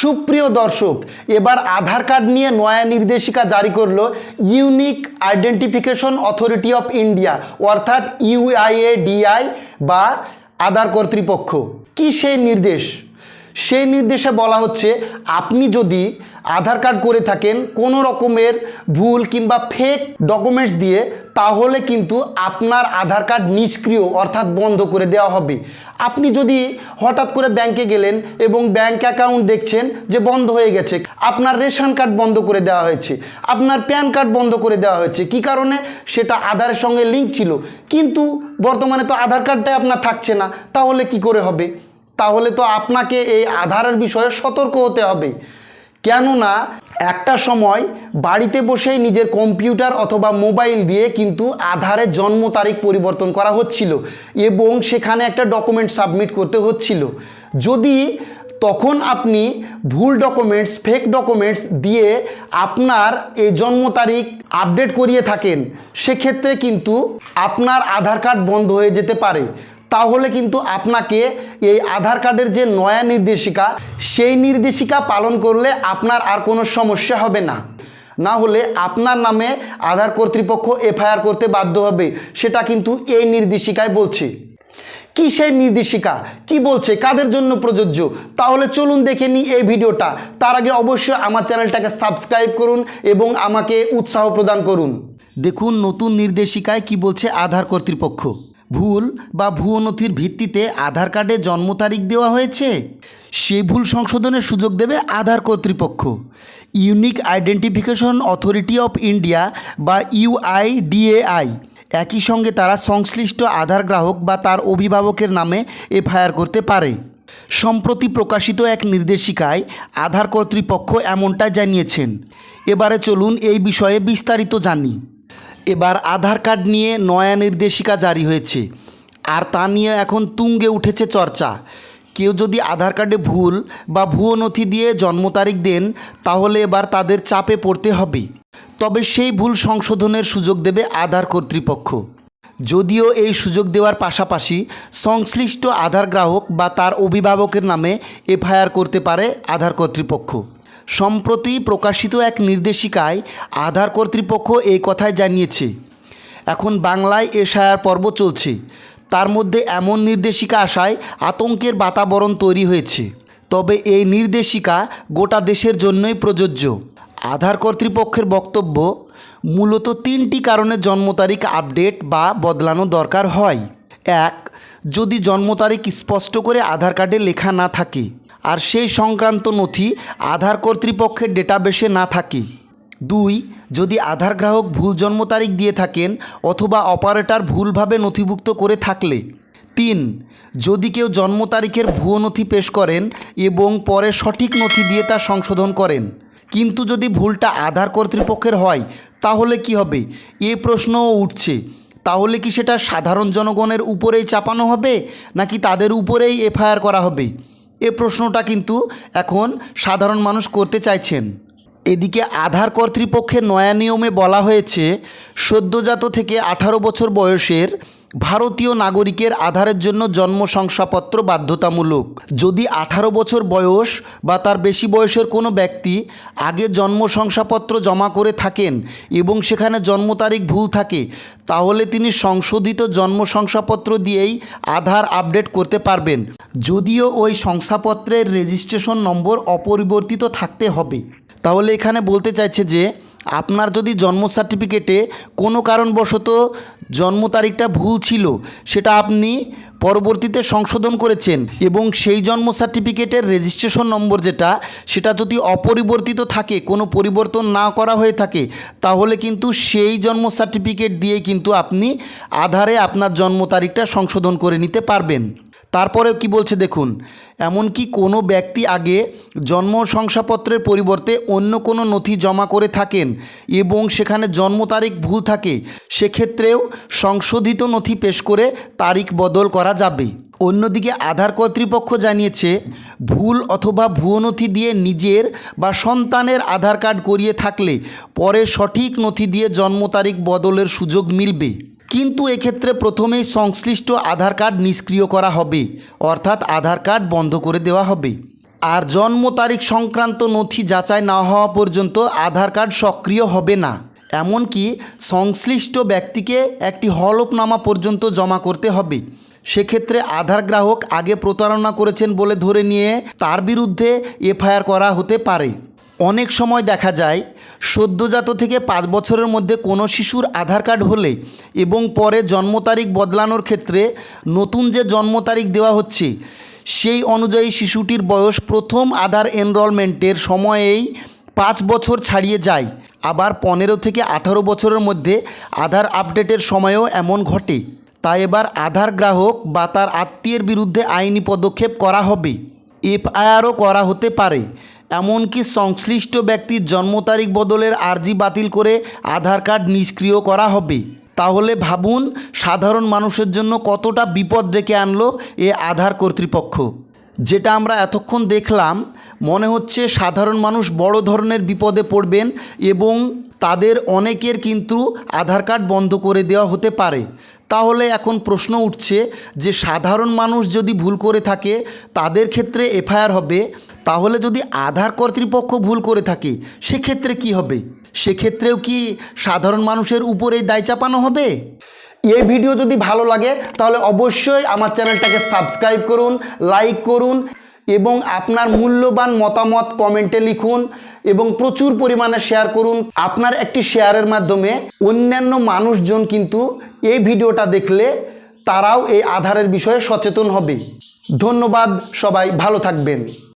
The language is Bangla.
সুপ্রিয় দর্শক, এবার আধার কার্ড নিয়ে নয়া নির্দেশিকা জারি করল unique identification authority of India, অর্থাৎ ইউআইএডিআই বা আধার কর্তৃপক্ষ। কি সেই নির্দেশ? সেই নির্দেশে বলা হচ্ছে, আপনি যদি আধার কার্ড করে থাকেন কোনো রকমের ভুল কিংবা ফেক ডকুমেন্টস দিয়ে, তাহলে কিন্তু আপনার আধার কার্ড নিষ্ক্রিয়, অর্থাৎ বন্ধ করে দেওয়া হবে। আপনি যদি হঠাৎ করে ব্যাংকে গেলেন এবং ব্যাংক অ্যাকাউন্ট দেখছেন যে বন্ধ হয়ে গেছে, আপনার রেশন কার্ড বন্ধ করে দেওয়া হয়েছে, আপনার প্যান কার্ড বন্ধ করে দেওয়া হয়েছে, কি কারণে? সেটা আধারের সঙ্গে লিঙ্ক ছিল। কিন্তু বর্তমানে তো আধার কার্ডটাই আপনার থাকছে না, তাহলে কি করে হবে? তাহলে তো আপনাকে এই আধারের বিষয়ে সতর্ক হতে হবে। কেননা একটা সময় বাড়িতে বসেই নিজের কম্পিউটার অথবা মোবাইল দিয়ে কিন্তু আধারের জন্ম তারিখ পরিবর্তন করা হচ্ছিল এবং সেখানে একটা ডকুমেন্ট সাবমিট করতে হচ্ছিল। যদি তখন আপনি ভুল ডকুমেন্টস ফেক ডকুমেন্টস দিয়ে আপনার এই জন্ম তারিখ আপডেট করিয়ে থাকেন, সেক্ষেত্রে কিন্তু আপনার আধার কার্ড বন্ধ হয়ে যেতে পারে। তাহলে কিন্তু আপনাকে এই আধার কার্ডের যে নয়া নির্দেশিকা, সেই নির্দেশিকা পালন করলে আপনার আর কোনো সমস্যা হবে না। না হলে আপনার নামে আধার কর্তৃপক্ষ এফআইআর করতে বাধ্য হবে, সেটা কিন্তু এই নির্দেশিকায় বলছে। কি সেই নির্দেশিকা? কি বলছে? কাদের জন্য প্রযোজ্য? তাহলে চলুন দেখে নিই এই ভিডিওটা। তার আগে অবশ্যই আমার চ্যানেলটাকে সাবস্ক্রাইব করুন এবং আমাকে উৎসাহ প্রদান করুন। দেখুন নতুন নির্দেশিকায় কি বলছে আধার কর্তৃপক্ষ। ভুল বা ভুয়ো নথির ভিত্তিতে আধার কার্ডে জন্ম তারিখ দেওয়া হয়েছে? সে ভুল সংশোধনের সুযোগ দেবে আধার কর্তৃপক্ষ। Unique identification authority of India বা ইউআইডিএআই একই সঙ্গে তারা সংশ্লিষ্ট আধার গ্রাহক বা তার অভিভাবকের নামে এফআইআর করতে পারে। সম্প্রতি প্রকাশিত এক নির্দেশিকায় আধার কর্তৃপক্ষ এমনটা জানিয়েছেন। এবারে চলুন এই বিষয়ে বিস্তারিত জানি। এবার আধার কার্ড নিয়ে নয়া নির্দেশিকা জারি হয়েছে। আর তা নিয়ে এখন তুঙ্গে উঠেছে চর্চা। কেউ যদি আধার কার্ডে ভুল বা ভুয়ো নথি দিয়ে জন্ম তারিখ দেন, তাহলে এবার তাদের চাপে পড়তে হবে। তবে সেই ভুল সংশোধনের সুযোগ দেবে আধার কর্তৃপক্ষ। যদিও এই সুযোগ দেওয়ার পাশাপাশি সংশ্লিষ্ট আধার গ্রাহক বা তার অভিভাবকের নামে এফআইআর করতে পারে আধার কর্তৃপক্ষ। সম্প্রতি প্রকাশিত এক নির্দেশিকায় আধার কর্তৃপক্ষ এই কথাই জানিয়েছে। এখন বাংলায় এশায়ার পর্ব চলছে। তার মধ্যে এমন নির্দেশিকা আসায় আতঙ্কের বাতাবরণ তৈরি হয়েছে। তবে এই নির্দেশিকা গোটা দেশের জন্যই প্রযোজ্য। আধার কর্তৃপক্ষের বক্তব্য, মূলত তিনটি কারণে জন্ম তারিখ আপডেট বা বদলানো দরকার হয়। এক, যদি জন্ম তারিখ স্পষ্ট করে আধার কার্ডে লেখা না থাকে। আর সেই সংক্রান্ত নথি আধার কর্তৃপক্ষের ডেটাবেসে না থাকে। দুই, যদি আধার গ্রাহক ভুল জন্ম তারিখ দিয়ে থাকেন অথবা অপারেটর ভুলভাবে নথিভুক্ত করে থাকলে। তিন, যদি কেউ জন্ম তারিখের ভুয়ো নথি পেশ করেন এবং পরে সঠিক নথি দিয়ে তা সংশোধন করেন। কিন্তু যদি ভুলটা আধার কর্তৃপক্ষের হয়, তাহলে কি হবে? এ প্রশ্নও উঠছে। তাহলে কি সেটা সাধারণ জনগণের উপরেই চাপানো হবে, নাকি তাদের উপরেই এফআইআর করা হবে? এ প্রশ্নটা কিন্তু এখন সাধারণ মানুষ করতে চাইছেন। এদিকে আধার কর্তৃপক্ষের নয়া নিয়মে বলা হয়েছে, সদ্যজাত থেকে আঠারো বছর বয়সের ভারতীয় নাগরিকের আধারের জন্য জন্ম শংসাপত্র বাধ্যতামূলক। যদি আঠারো বছর বয়স বা তার বেশি বয়সের কোনো ব্যক্তি আগে জন্ম শংসাপত্র জমা করে থাকেন এবং সেখানে জন্ম তারিখ ভুল থাকে, তাহলে তিনি সংশোধিত জন্ম শংসাপত্র দিয়েই আধার আপডেট করতে পারবেন। যদিও ওই শংসাপত্রের রেজিস্ট্রেশন নম্বর অপরিবর্তিত থাকতে হবে। তাহলে এখানে বলতে চাইছে যে, আপনার যদি জন্ম সার্টিফিকেটে কোনো কারণবশত জন্ম তারিখটা ভুল ছিল, সেটা আপনি পরবর্তীতে সংশোধন করেছেন এবং সেই জন্ম সার্টিফিকেটের রেজিস্ট্রেশন নম্বর যেটা, সেটা যদি অপরিবর্তিত থাকে, কোনো পরিবর্তন না করা হয়ে থাকে, তাহলে কিন্তু সেই জন্ম সার্টিফিকেট দিয়ে কিন্তু আপনি আধারে আপনার জন্ম তারিখটা সংশোধন করে নিতে পারবেন। তারপরেও কি বলছে দেখুন, এমনকি কোনো ব্যক্তি আগে জন্ম শংসাপত্রের পরিবর্তে অন্য কোনো নথি জমা করে থাকেন এবং সেখানে জন্ম তারিখ ভুল থাকে, সেক্ষেত্রেও সংশোধিত নথি পেশ করে তারিখ বদল করা যাবে। অন্যদিকে আধার কর্তৃপক্ষ জানিয়েছে, ভুল অথবা ভুয়ো নথি দিয়ে নিজের বা সন্তানের আধার কার্ড করিয়ে থাকলে পরে সঠিক নথি দিয়ে জন্ম তারিখ বদলের সুযোগ মিলবে। কিন্তু এক্ষেত্রে প্রথমেই সংশ্লিষ্ট আধার কার্ড নিষ্ক্রিয় করা হবে, অর্থাৎ আধার কার্ড বন্ধ করে দেওয়া হবে। আর জন্ম তারিখ সংক্রান্ত নথি যাচাই না হওয়া পর্যন্ত আধার কার্ড সক্রিয় হবে না। এমনকি সংশ্লিষ্ট ব্যক্তিকে একটি হলফনামা পর্যন্ত জমা করতে হবে। সেক্ষেত্রে আধার গ্রাহক আগে প্রতারণা করেছেন বলে ধরে নিয়ে তার বিরুদ্ধে এফআইআর করা হতে পারে। অনেক সময় দেখা যায়, সদ্যজাত থেকে পাঁচ বছরের মধ্যে কোনো শিশুর আধার কার্ড হলে এবং পরে জন্ম তারিখ বদলানোর ক্ষেত্রে নতুন যে জন্ম তারিখ দেওয়া হচ্ছে, সেই অনুযায়ী শিশুটির বয়স প্রথম আধার এনরোলমেন্টের সময়েই পাঁচ বছর ছাড়িয়ে যায়। আবার পনেরো থেকে আঠারো বছরের মধ্যে আধার আপডেটের সময়েও এমন ঘটে। তাই এবার আধার গ্রাহক বা তার আত্মীয়ের বিরুদ্ধে আইনি পদক্ষেপ করা হবে। এফআইআরও করা হতে পারে। এমনকি সংশ্লিষ্ট ব্যক্তির জন্ম তারিখ বদলের আর্জি বাতিল করে আধার কার্ড নিষ্ক্রিয় করা হবে। তাহলে ভাবুন, সাধারণ মানুষের জন্য কতটা বিপদ ডেকে আনলো এ আধার কর্তৃপক্ষ। যেটা আমরা এতক্ষণ দেখলাম, মনে হচ্ছে সাধারণ মানুষ বড় ধরনের বিপদে পড়বেন এবং তাদের অনেকের কিন্তু আধার কার্ড বন্ধ করে দেওয়া হতে পারে। তাহলে এখন প্রশ্ন উঠছে যে, সাধারণ মানুষ যদি ভুল করে থাকে, তাদের ক্ষেত্রে এফআইআর হবে তাহলে যদি আধার কর্তৃপক্ষ ভুল করে থাকে, সেক্ষেত্রে কি হবে? সেক্ষেত্রেও কি সাধারণ মানুষের উপরেই দায় চাপানো হবে? এই ভিডিও যদি ভালো লাগে, তাহলে অবশ্যই আমার চ্যানেলটাকে সাবস্ক্রাইব করুন, লাইক করুন এবং আপনার মূল্যবান মতামত কমেন্টে লিখুন এবং প্রচুর পরিমাণে শেয়ার করুন। আপনার একটি শেয়ারের মাধ্যমে অন্যান্য মানুষজন কিন্তু এই ভিডিওটা দেখলে তারাও এই আধারের বিষয়ে সচেতন হবে। ধন্যবাদ, সবাই ভালো থাকবেন।